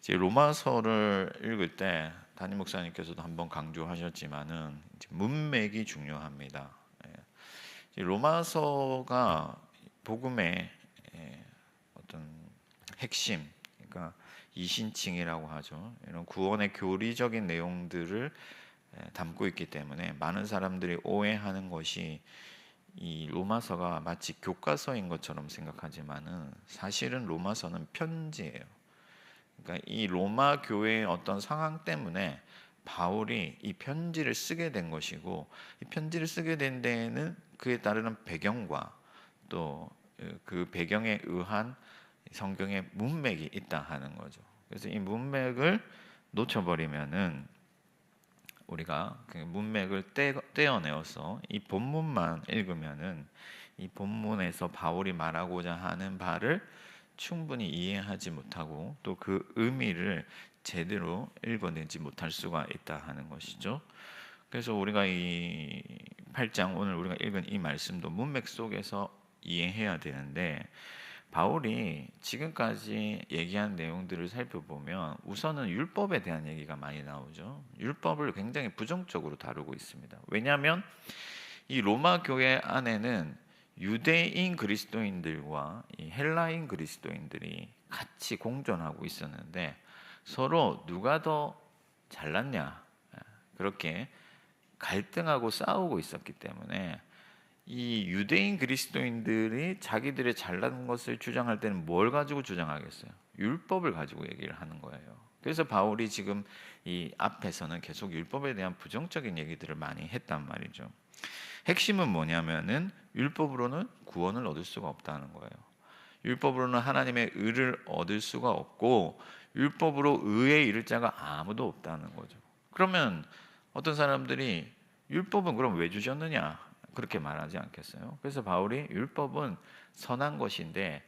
이제 로마서를 읽을 때 담임 목사님께서도 한번 강조하셨지만은 문맥이 중요합니다. 예. 로마서가 복음의 예, 어떤 핵심, 그러니까 이신칭이라고 하죠. 이런 구원의 교리적인 내용들을 예, 담고 있기 때문에 많은 사람들이 오해하는 것이 이 로마서가 마치 교과서인 것처럼 생각하지만은 사실은 로마서는 편지예요. 그러니까 이 로마 교회의 어떤 상황 때문에 바울이 이 편지를 쓰게 된 것이고 이 편지를 쓰게 된 데에는 그에 따르는 배경과 또 그 배경에 의한 성경의 문맥이 있다 하는 거죠. 그래서 이 문맥을 놓쳐버리면은 우리가 그 문맥을 떼, 떼어내어서 이 본문만 읽으면은 이 본문에서 바울이 말하고자 하는 바를 충분히 이해하지 못하고 또 그 의미를 제대로 읽어내지 못할 수가 있다 하는 것이죠. 그래서 우리가 이 8장 오늘 우리가 읽은 이 말씀도 문맥 속에서 이해해야 되는데 바울이 지금까지 얘기한 내용들을 살펴보면 우선은 율법에 대한 얘기가 많이 나오죠. 율법을 굉장히 부정적으로 다루고 있습니다. 왜냐하면 이 로마 교회 안에는 유대인 그리스도인들과 이 헬라인 그리스도인들이 같이 공존하고 있었는데 서로 누가 더 잘났냐 그렇게 갈등하고 싸우고 있었기 때문에 이 유대인 그리스도인들이 자기들의 잘난 것을 주장할 때는 뭘 가지고 주장하겠어요? 율법을 가지고 얘기를 하는 거예요. 그래서 바울이 지금 이 앞에서는 계속 율법에 대한 부정적인 얘기들을 많이 했단 말이죠. 핵심은 뭐냐면은 율법으로는 구원을 얻을 수가 없다는 거예요. 율법으로는 하나님의 의를 얻을 수가 없고 율법으로 의에 이를 자가 아무도 없다는 거죠. 그러면 어떤 사람들이 율법은 그럼 왜 주셨느냐? 그렇게 말하지 않겠어요? 그래서 바울이 율법은 선한 것인데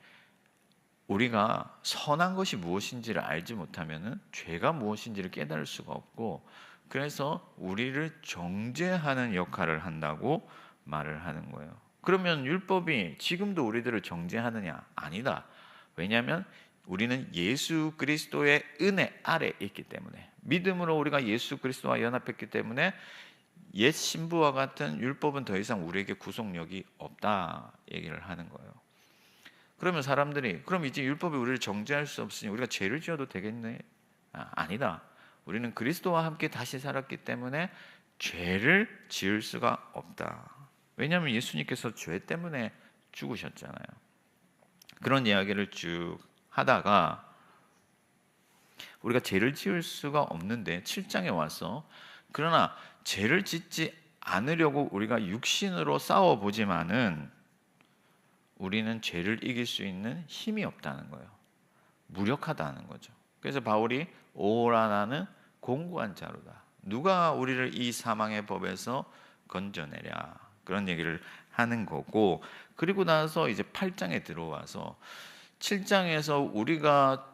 우리가 선한 것이 무엇인지를 알지 못하면은 죄가 무엇인지를 깨달을 수가 없고 그래서 우리를 정죄하는 역할을 한다고 말을 하는 거예요. 그러면 율법이 지금도 우리들을 정죄하느냐? 아니다. 왜냐하면 우리는 예수 그리스도의 은혜 아래 있기 때문에 믿음으로 우리가 예수 그리스도와 연합했기 때문에 옛 신부와 같은 율법은 더 이상 우리에게 구속력이 없다 얘기를 하는 거예요. 그러면 사람들이 그럼 이제 율법이 우리를 정죄할 수 없으니 우리가 죄를 지어도 되겠네? 아, 니다 우리는 그리스도와 함께 다시 살았기 때문에 죄를 지을 수가 없다. 왜냐하면 예수님께서 죄 때문에 죽으셨잖아요. 그런 이야기를 쭉 하다가 우리가 죄를 지을 수가 없는데 7장에 와서 그러나 죄를 짓지 않으려고 우리가 육신으로 싸워 보지만은 우리는 죄를 이길 수 있는 힘이 없다는 거예요. 무력하다는 거죠. 그래서 바울이 오라 나는 공고한 자로다. 누가 우리를 이 사망의 법에서 건져내랴. 그런 얘기를 하는 거고 그리고 나서 이제 8장에 들어와서 7장에서 우리가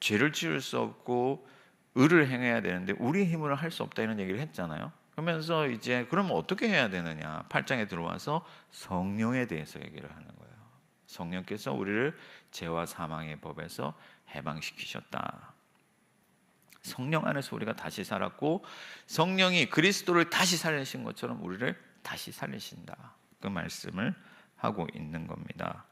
죄를 지을 수 없고 의를 행해야 되는데 우리 힘으로 할 수 없다 이런 얘기를 했잖아요. 그러면서 이제 그러면 어떻게 해야 되느냐? 8장에 들어와서 성령에 대해서 얘기를 하는 거예요. 성령께서 우리를 죄와 사망의 법에서 해방시키셨다. 성령 안에서 우리가 다시 살았고 성령이 그리스도를 다시 살리신 것처럼 우리를 다시 살리신다. 그 말씀을 하고 있는 겁니다.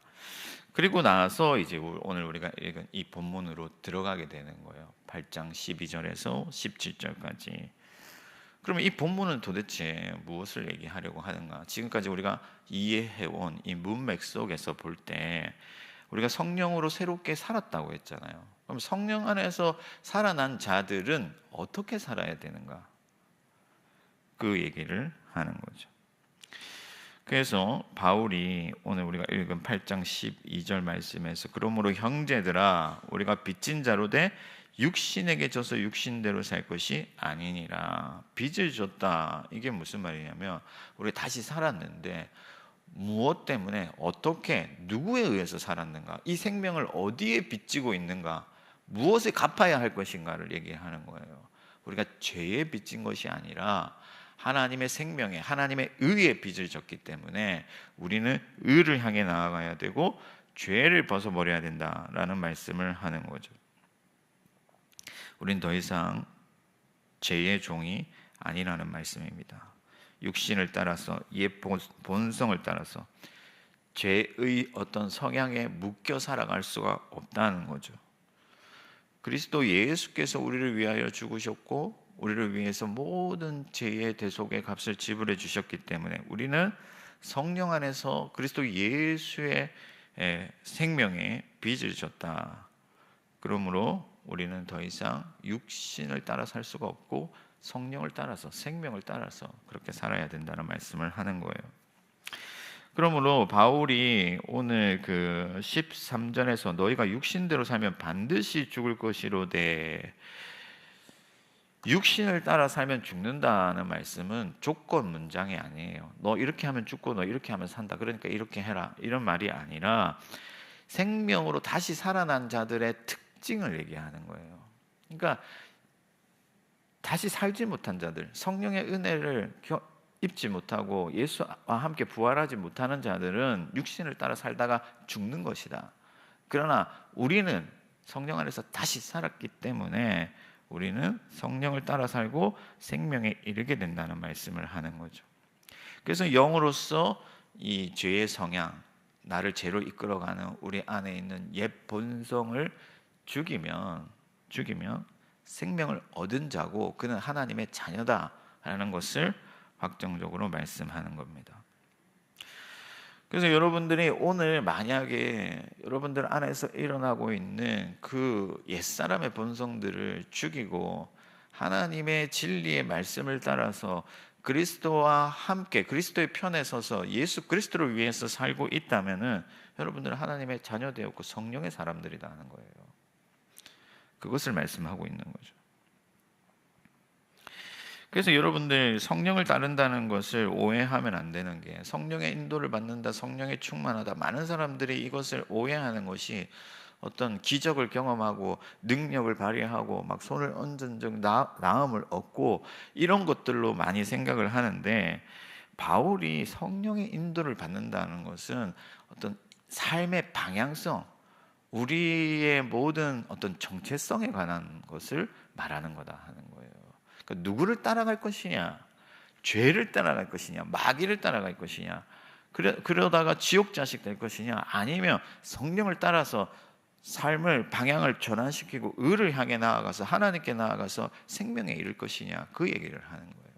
그리고 나서 이제 오늘 우리가 읽은 이 본문으로 들어가게 되는 거예요. 8장 12절에서 17절까지. 그러면 이 본문은 도대체 무엇을 얘기하려고 하는가? 지금까지 우리가 이해해온 이 문맥 속에서 볼 때 우리가 성령으로 새롭게 살았다고 했잖아요. 그럼 성령 안에서 살아난 자들은 어떻게 살아야 되는가? 그 얘기를 하는 거죠. 그래서 바울이 오늘 우리가 읽은 8장 12절 말씀에서 그러므로 형제들아 우리가 빚진 자로 돼 육신에게 져서 육신대로 살 것이 아니니라. 빚을 줬다. 이게 무슨 말이냐면 우리 다시 살았는데 무엇 때문에 어떻게 누구에 의해서 살았는가 이 생명을 어디에 빚지고 있는가 무엇에 갚아야 할 것인가를 얘기하는 거예요. 우리가 죄에 빚진 것이 아니라 하나님의 생명에 하나님의 의에 빚을 졌기 때문에 우리는 의를 향해 나아가야 되고 죄를 벗어버려야 된다라는 말씀을 하는 거죠. 우린 더 이상 죄의 종이 아니라는 말씀입니다. 육신을 따라서 옛 본성을 따라서 죄의 어떤 성향에 묶여 살아갈 수가 없다는 거죠. 그리스도 예수께서 우리를 위하여 죽으셨고 우리를 위해서 모든 죄의 대속의 값을 지불해 주셨기 때문에 우리는 성령 안에서 그리스도 예수의 생명에 빚을 졌다. 그러므로 우리는 더 이상 육신을 따라 살 수가 없고 성령을 따라서 생명을 따라서 그렇게 살아야 된다는 말씀을 하는 거예요. 그러므로 바울이 오늘 그 13절에서 너희가 육신대로 살면 반드시 죽을 것이로되 육신을 따라 살면 죽는다는 말씀은 조건 문장이 아니에요. 너 이렇게 하면 죽고 너 이렇게 하면 산다. 그러니까 이렇게 해라. 이런 말이 아니라 생명으로 다시 살아난 자들의 특징을 얘기하는 거예요. 그러니까 다시 살지 못한 자들, 성령의 은혜를 입지 못하고 예수와 함께 부활하지 못하는 자들은 육신을 따라 살다가 죽는 것이다. 그러나 우리는 성령 안에서 다시 살았기 때문에 우리는 성령을 따라 살고 생명에 이르게 된다는 말씀을 하는 거죠. 그래서 영으로서 이 죄의 성향, 나를 죄로 이끌어가는 우리 안에 있는 옛 본성을 죽이면 죽이면 생명을 얻은 자고 그는 하나님의 자녀다라는 것을 확정적으로 말씀하는 겁니다. 그래서 여러분들이 오늘 만약에 여러분들 안에서 일어나고 있는 그 옛사람의 본성들을 죽이고 하나님의 진리의 말씀을 따라서 그리스도와 함께 그리스도의 편에 서서 예수 그리스도를 위해서 살고 있다면은 여러분들은 하나님의 자녀 되었고 성령의 사람들이다 하는 거예요. 그것을 말씀하고 있는 거죠. 그래서 여러분들 성령을 따른다는 것을 오해하면 안 되는 게 성령의 인도를 받는다, 성령에 충만하다. 많은 사람들이 이것을 오해하는 것이 어떤 기적을 경험하고 능력을 발휘하고 막 손을 얹은 적 나음을 얻고 이런 것들로 많이 생각을 하는데 바울이 성령의 인도를 받는다는 것은 어떤 삶의 방향성, 우리의 모든 어떤 정체성에 관한 것을 말하는 거다 하는 거예요. 그 누구를 따라갈 것이냐? 죄를 따라갈 것이냐? 마귀를 따라갈 것이냐? 그러, 그러다가 지옥 자식 될 것이냐? 아니면 성령을 따라서 삶을 방향을 전환시키고 의를 향해 나아가서 하나님께 나아가서 생명에 이를 것이냐? 그 얘기를 하는 거예요.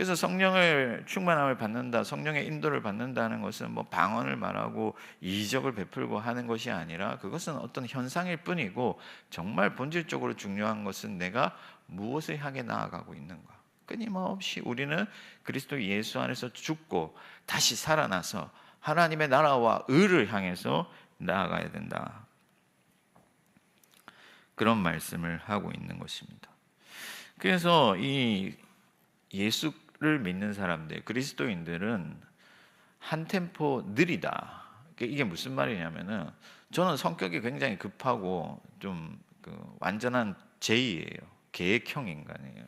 그래서 성령을 충만함을 받는다, 성령의 인도를 받는다는 것은 뭐 방언을 말하고 이적을 베풀고 하는 것이 아니라 그것은 어떤 현상일 뿐이고 정말 본질적으로 중요한 것은 내가 무엇을 향해 나아가고 있는가. 끊임없이 우리는 그리스도 예수 안에서 죽고 다시 살아나서 하나님의 나라와 의를 향해서 나아가야 된다. 그런 말씀을 하고 있는 것입니다. 그래서 이 예수 를 믿는 사람들, 그리스도인들은 한 템포 느리다. 이게 무슨 말이냐면은 저는 성격이 굉장히 급하고 좀 그 완전한 제이예요. 계획형 인간이에요.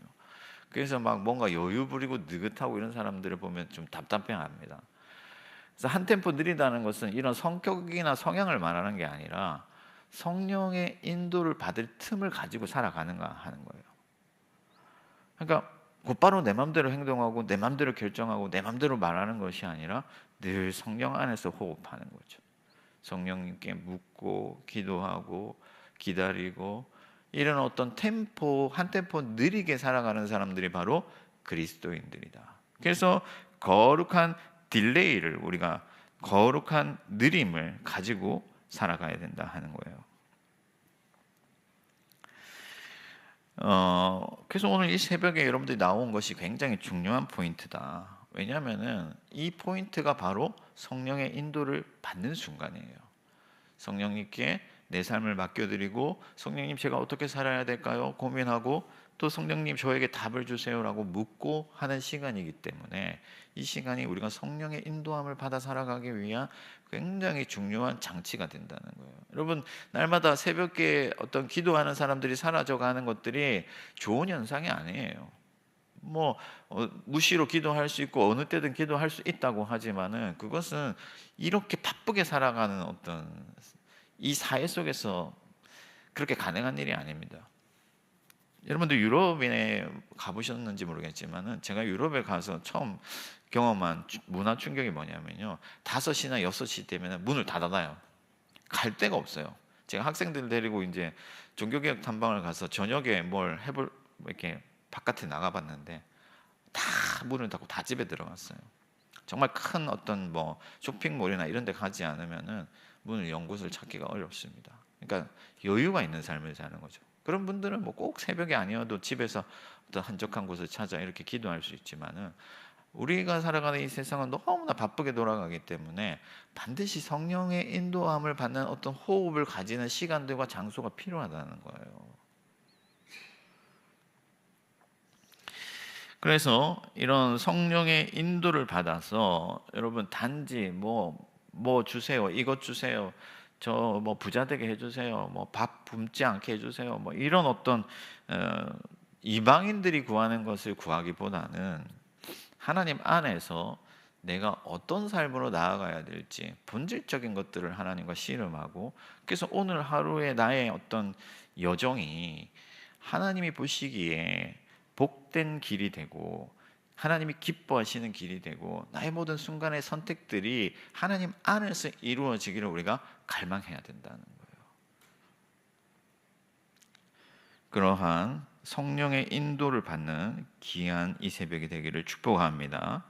그래서 막 뭔가 여유 부리고 느긋하고 이런 사람들을 보면 좀 답답해합니다. 그래서 한 템포 느리다는 것은 이런 성격이나 성향을 말하는 게 아니라 성령의 인도를 받을 틈을 가지고 살아가는가 하는 거예요. 그러니까 곧바로 내 마음대로 행동하고 내 마음대로 결정하고 내 마음대로 말하는 것이 아니라 늘 성령 안에서 호흡하는 거죠. 성령님께 묻고 기도하고 기다리고 이런 어떤 템포 한 템포 느리게 살아가는 사람들이 바로 그리스도인들이다. 그래서 거룩한 딜레이를 우리가 거룩한 느림을 가지고 살아가야 된다 하는 거예요. 어, 그래서 오늘 이 새벽에 여러분들이 나온 것이 굉장히 중요한 포인트다. 왜냐하면은 이 포인트가 바로 성령의 인도를 받는 순간이에요. 성령님께 내 삶을 맡겨드리고 성령님 제가 어떻게 살아야 될까요? 고민하고 또 성령님 저에게 답을 주세요라고 묻고 하는 시간이기 때문에 이 시간이 우리가 성령의 인도함을 받아 살아가기 위한 굉장히 중요한 장치가 된다는 거예요. 여러분 날마다 새벽에 어떤 기도하는 사람들이 사라져가는 것들이 좋은 현상이 아니에요. 뭐 어, 무시로 기도할 수 있고 어느 때든 기도할 수 있다고 하지만은 그것은 이렇게 바쁘게 살아가는 어떤 이 사회 속에서 그렇게 가능한 일이 아닙니다. 여러분들 유럽에 가보셨는지 모르겠지만은 제가 유럽에 가서 처음 경험한 문화 충격이 뭐냐면요. 5시나 6시 되면 문을 닫아놔요. 갈 데가 없어요. 제가 학생들 데리고 이제 종교개혁 탐방을 가서 저녁에 뭘 해볼 이렇게 바깥에 나가봤는데 다 문을 닫고 다 집에 들어갔어요. 정말 큰 어떤 뭐 쇼핑몰이나 이런 데 가지 않으면은 문을 연 곳을 찾기가 어렵습니다. 그러니까 여유가 있는 삶을 사는 거죠. 그런 분들은 뭐 꼭 새벽이 아니어도 집에서 어떤 한적한 곳을 찾아 이렇게 기도할 수 있지만은 우리가 살아가는 이 세상은 너무나 바쁘게 돌아가기 때문에 반드시 성령의 인도함을 받는 어떤 호흡을 가지는 시간들과 장소가 필요하다는 거예요. 그래서 이런 성령의 인도를 받아서 여러분 단지 뭐 뭐뭐 주세요, 이것 주세요, 저 뭐 부자 되게 해주세요, 뭐 밥 굶지 않게 해주세요, 뭐 이런 어떤 어, 이방인들이 구하는 것을 구하기보다는 하나님 안에서 내가 어떤 삶으로 나아가야 될지 본질적인 것들을 하나님과 씨름하고 그래서 오늘 하루의 나의 어떤 여정이 하나님이 보시기에 복된 길이 되고 하나님이 기뻐하시는 길이 되고 나의 모든 순간의 선택들이 하나님 안에서 이루어지기를 우리가 갈망해야 된다는 거예요. 그러한 성령의 인도를 받는 귀한 이 새벽이 되기를 축복합니다.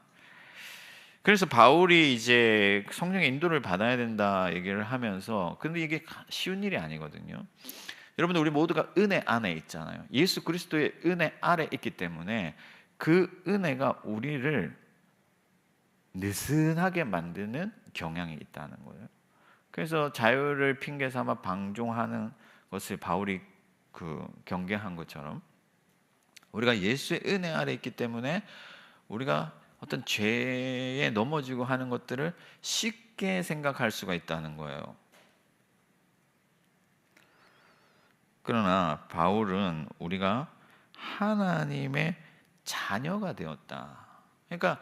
그래서 바울이 이제 성령의 인도를 받아야 된다 얘기를 하면서 근데 이게 쉬운 일이 아니거든요. 여러분들 우리 모두가 은혜 안에 있잖아요. 예수 그리스도의 은혜 아래 있기 때문에 그 은혜가 우리를 느슨하게 만드는 경향이 있다는 거예요. 그래서 자유를 핑계 삼아 방종하는 것을 바울이 그 경계한 것처럼 우리가 예수의 은혜 아래 있기 때문에 우리가 어떤 죄에 넘어지고 하는 것들을 쉽게 생각할 수가 있다는 거예요. 그러나 바울은 우리가 하나님의 자녀가 되었다. 그러니까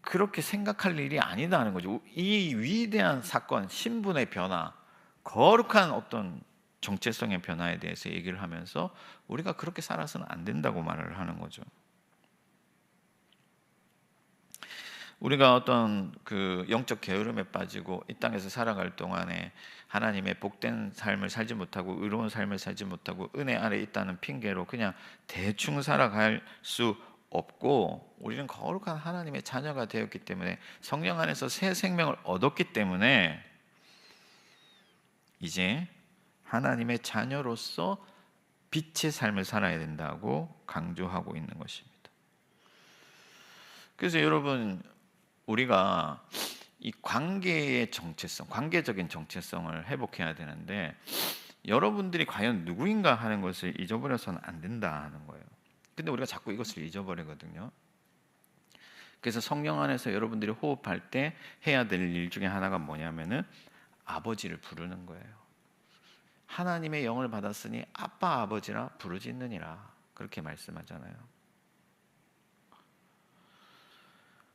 그렇게 생각할 일이 아니다는 거죠. 이 위대한 사건, 신분의 변화, 거룩한 어떤 정체성의 변화에 대해서 얘기를 하면서 우리가 그렇게 살아서는 안 된다고 말을 하는 거죠. 우리가 어떤 그 영적 게으름에 빠지고 이 땅에서 살아갈 동안에 하나님의 복된 삶을 살지 못하고 의로운 삶을 살지 못하고 은혜 아래 있다는 핑계로 그냥 대충 살아갈 수 없고 우리는 거룩한 하나님의 자녀가 되었기 때문에 성령 안에서 새 생명을 얻었기 때문에 이제 하나님의 자녀로서 빛의 삶을 살아야 된다고 강조하고 있는 것입니다. 그래서 여러분 우리가 이 관계의 정체성, 관계적인 정체성을 회복해야 되는데 여러분들이 과연 누구인가 하는 것을 잊어버려서는 안 된다 하는 거예요. 근데 우리가 자꾸 이것을 잊어버리거든요. 그래서 성령 안에서 여러분들이 호흡할 때 해야 될 일 중에 하나가 뭐냐면은 아버지를 부르는 거예요. 하나님의 영을 받았으니 아빠 아버지라 부르짖느니라 그렇게 말씀하잖아요.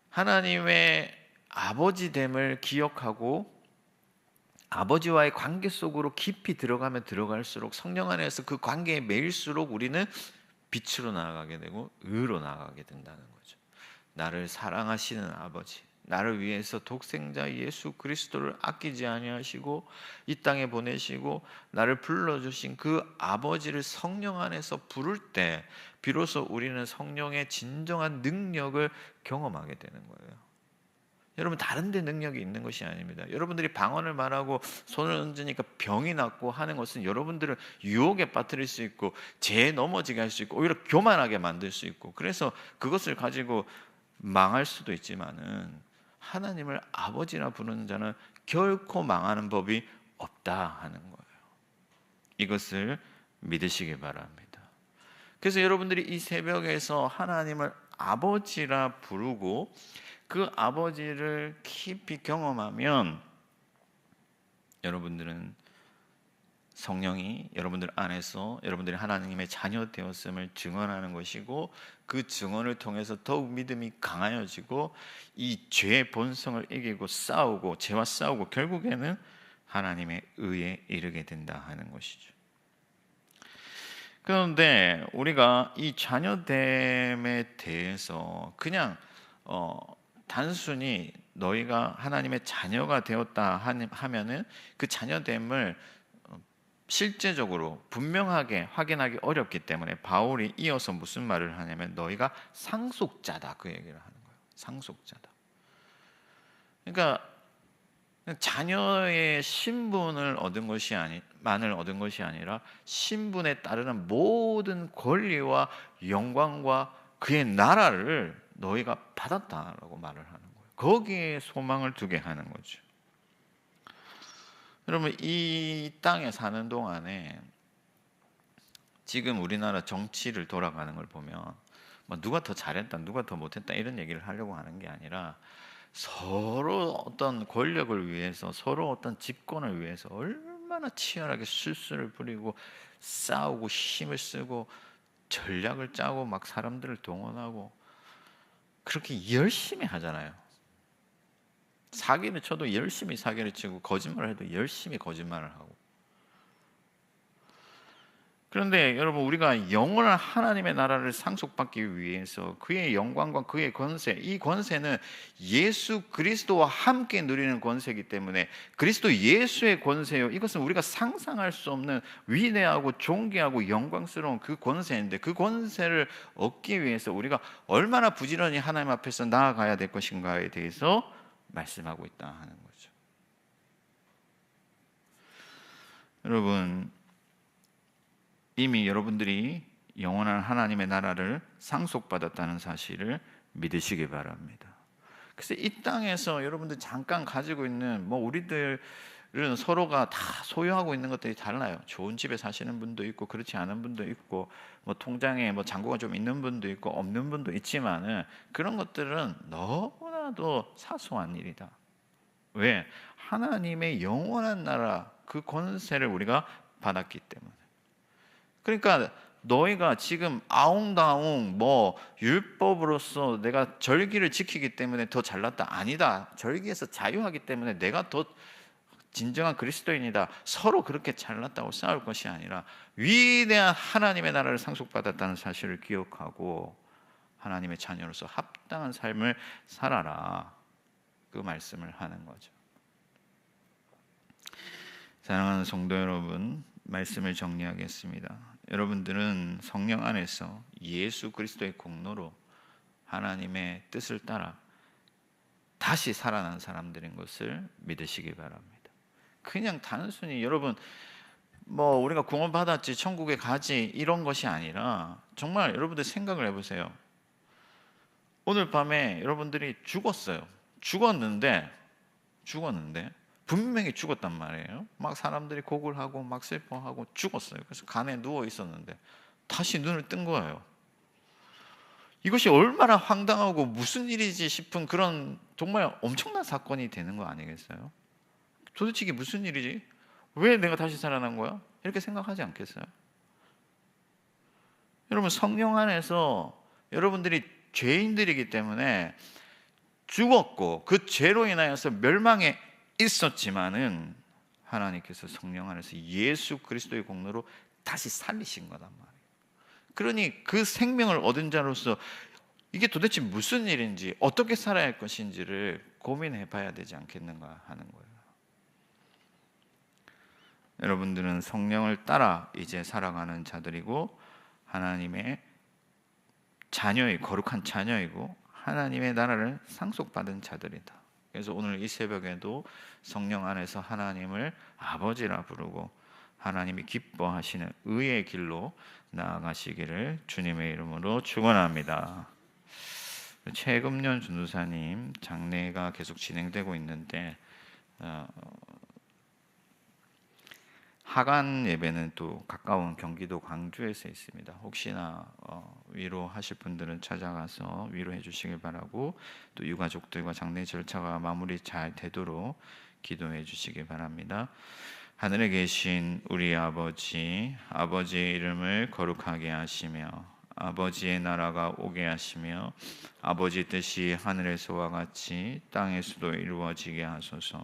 하나님의 아버지됨을 기억하고 아버지와의 관계 속으로 깊이 들어가면 들어갈수록 성령 안에서 그 관계에 매일수록 우리는 빛으로 나아가게 되고 의로 나아가게 된다는 거죠. 나를 사랑하시는 아버지, 나를 위해서 독생자 예수 그리스도를 아끼지 아니하시고 이 땅에 보내시고 나를 불러 주신 그 아버지를 성령 안에서 부를 때 비로소 우리는 성령의 진정한 능력을 경험하게 되는 거예요. 여러분 다른 데 능력이 있는 것이 아닙니다. 여러분들이 방언을 말하고 손을 얹으니까 병이 낫고 하는 것은 여러분들을 유혹에 빠뜨릴 수 있고 죄에 넘어지게 할 수 있고 오히려 교만하게 만들 수 있고 그래서 그것을 가지고 망할 수도 있지만은 하나님을 아버지라 부르는 자는 결코 망하는 법이 없다 하는 거예요. 이것을 믿으시기 바랍니다. 그래서 여러분들이 이 새벽에서 하나님을 아버지라 부르고 그 아버지를 깊이 경험하면 여러분들은 성령이 여러분들 안에서 여러분들이 하나님의 자녀 되었음을 증언하는 것이고 그 증언을 통해서 더욱 믿음이 강하여지고 이 죄의 본성을 이기고 싸우고 죄와 싸우고 결국에는 하나님의 의에 이르게 된다 하는 것이죠. 그런데 우리가 이 자녀됨에 대해서 그냥 어, 단순히 너희가 하나님의 자녀가 되었다 하면은 그 자녀됨을 어, 실제적으로 분명하게 확인하기 어렵기 때문에 바울이 이어서 무슨 말을 하냐면 너희가 상속자다 그 얘기를 하는 거예요. 상속자다. 그러니까 자녀의 신분을 얻은 것이 아니 만을 얻은 것이 아니라 신분에 따르는 모든 권리와 영광과 그의 나라를 너희가 받았다라고 말을 하는 거예요. 거기에 소망을 두게 하는 거죠. 여러분 이 땅에 사는 동안에 지금 우리나라 정치를 돌아가는 걸 보면 뭐 누가 더 잘했다, 누가 더 못했다 이런 얘기를 하려고 하는 게 아니라 서로 어떤 권력을 위해서 서로 어떤 집권을 위해서 얼마나 치열하게 술수를 부리고 싸우고 힘을 쓰고 전략을 짜고 막 사람들을 동원하고 그렇게 열심히 하잖아요. 사기를 쳐도 열심히 사기를 치고 거짓말을 해도 열심히 거짓말을 하고. 그런데 여러분 우리가 영원한 하나님의 나라를 상속받기 위해서 그의 영광과 그의 권세 이 권세는 예수 그리스도와 함께 누리는 권세이기 때문에 그리스도 예수의 권세요. 이것은 우리가 상상할 수 없는 위대하고 존귀하고 영광스러운 그 권세인데 그 권세를 얻기 위해서 우리가 얼마나 부지런히 하나님 앞에서 나아가야 될 것인가에 대해서 말씀하고 있다 하는 거죠 여러분 이미 여러분들이 영원한 하나님의 나라를 상속받았다는 사실을 믿으시기 바랍니다. 그래서 이 땅에서 여러분들 잠깐 가지고 있는 뭐 우리들 은 서로가 다 소유하고 있는 것들이 달라요. 좋은 집에 사시는 분도 있고 그렇지 않은 분도 있고 뭐 통장에 뭐 잔고가 좀 있는 분도 있고 없는 분도 있지만은 그런 것들은 너무 나도 사소한 일이다. 왜? 하나님의 영원한 나라 그 권세를 우리가 받았기 때문에. 그러니까 너희가 지금 아웅다웅 뭐 율법으로서 내가 절기를 지키기 때문에 더 잘났다 아니다 절기에서 자유하기 때문에 내가 더 진정한 그리스도인이다 서로 그렇게 잘났다고 싸울 것이 아니라 위대한 하나님의 나라를 상속받았다는 사실을 기억하고 하나님의 자녀로서 합당한 삶을 살아라 그 말씀을 하는 거죠 사랑하는 성도 여러분 말씀을 정리하겠습니다. 여러분들은 성령 안에서 예수 그리스도의 공로로 하나님의 뜻을 따라 다시 살아난 사람들인 것을 믿으시기 바랍니다. 그냥 단순히 여러분 뭐 우리가 구원 받았지 천국에 가지 이런 것이 아니라 정말 여러분들 생각을 해보세요. 오늘 밤에 여러분들이 죽었어요. 죽었는데 죽었는데 분명히 죽었단 말이에요. 막 사람들이 곡을 하고 막 슬퍼하고 죽었어요. 그래서 간에 누워 있었는데 다시 눈을 뜬 거예요. 이것이 얼마나 황당하고 무슨 일이지 싶은 그런 정말 엄청난 사건이 되는 거 아니겠어요? 도대체 이게 무슨 일이지? 왜 내가 다시 살아난 거야? 이렇게 생각하지 않겠어요? 여러분 성령 안에서 여러분들이 죄인들이기 때문에 죽었고 그 죄로 인하여서 멸망에 있었지만은 하나님께서 성령 안에서 예수 그리스도의 공로로 다시 살리신 거단 말이에요. 그러니 그 생명을 얻은 자로서 이게 도대체 무슨 일인지 어떻게 살아야 할 것인지를 고민해 봐야 되지 않겠는가 하는 거예요. 여러분들은 성령을 따라 이제 살아가는 자들이고 하나님의 자녀의 거룩한 자녀이고 하나님의 나라를 상속받은 자들이다. 그래서 오늘 이 새벽에도 성령 안에서 하나님을 아버지라 부르고 하나님이 기뻐하시는 의의 길로 나아가시기를 주님의 이름으로 축원합니다. 최금년 전도사님 장례가 계속 진행되고 있는데 어, 하간 예배는 또 가까운 경기도 광주에서 있습니다. 혹시나 어, 위로하실 분들은 찾아가서 위로해 주시길 바라고 또 유가족들과 장례 절차가 마무리 잘 되도록 기도해 주시기 바랍니다. 하늘에 계신 우리 아버지, 아버지의 이름을 거룩하게 하시며 아버지의 나라가 오게 하시며 아버지 뜻이 하늘에서와 같이 땅에서도 이루어지게 하소서.